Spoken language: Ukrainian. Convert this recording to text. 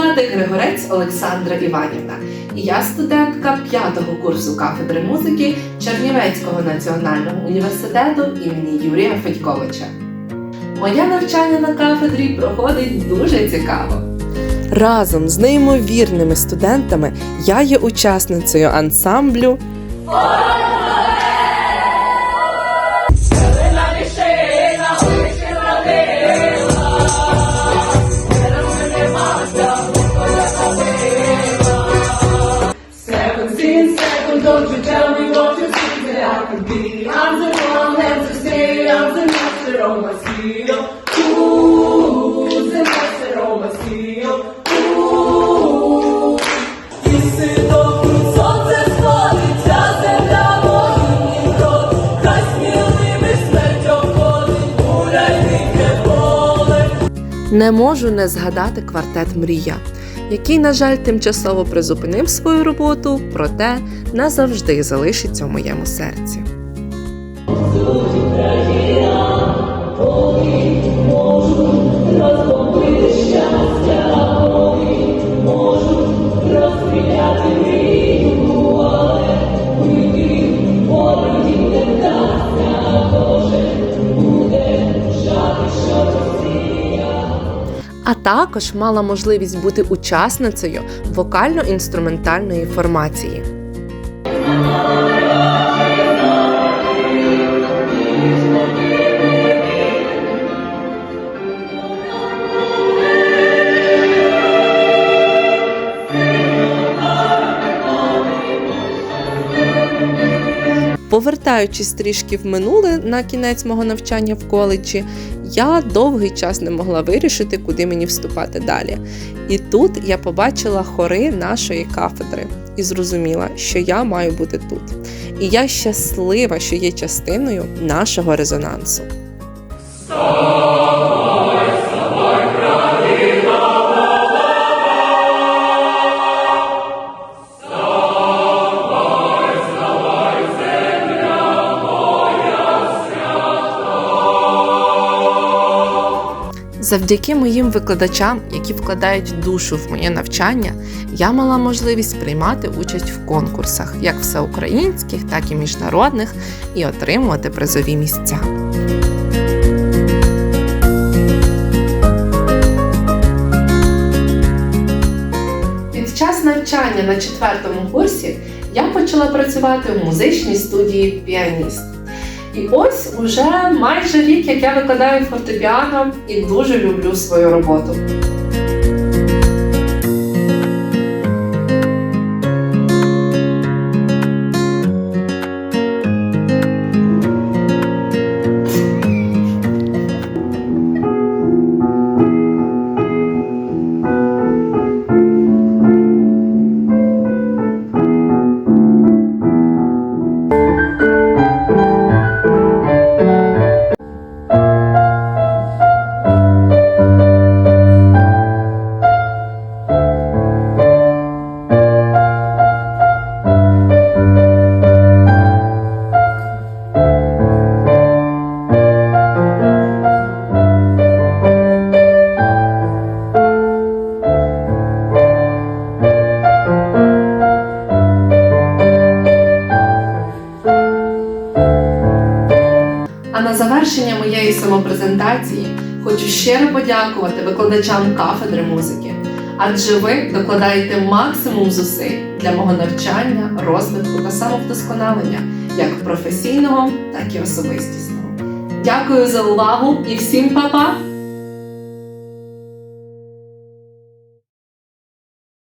звати Григорець Олександра Іванівна, і я студентка п'ятого курсу кафедри музики Чернівецького національного університету імені Юрія Федьковича. Моє навчання на кафедрі проходить дуже цікаво. Разом з неймовірними студентами я є учасницею ансамблю Seventeen don't you tell me what you think that I could be. I'm the one that's to stay, I'm the master of my skill. Ooh, the master of my поле. Не можу не згадати квартет Мрія, який, на жаль, тимчасово призупинив свою роботу, проте назавжди залишиться в моєму серці. А також мала можливість бути учасницею вокально-інструментальної формації. Повертаючись трішки в минуле на кінець мого навчання в коледжі, я довгий час не могла вирішити, куди мені вступати далі. І тут я побачила хори нашої кафедри і зрозуміла, що я маю бути тут. І я щаслива, що є частиною нашого резонансу. Завдяки моїм викладачам, які вкладають душу в моє навчання, я мала можливість приймати участь в конкурсах, як всеукраїнських, так і міжнародних, і отримувати призові місця. Під час навчання на четвертому курсі я почала працювати в музичній студії піаніст. І ось уже майже рік, як я викладаю фортепіано і дуже люблю свою роботу. А на завершення моєї самопрезентації хочу щиро подякувати викладачам кафедри музики, адже ви докладаєте максимум зусиль для мого навчання, розвитку та самовдосконалення, як професійного, так і особистісного. Дякую за увагу і всім па-па!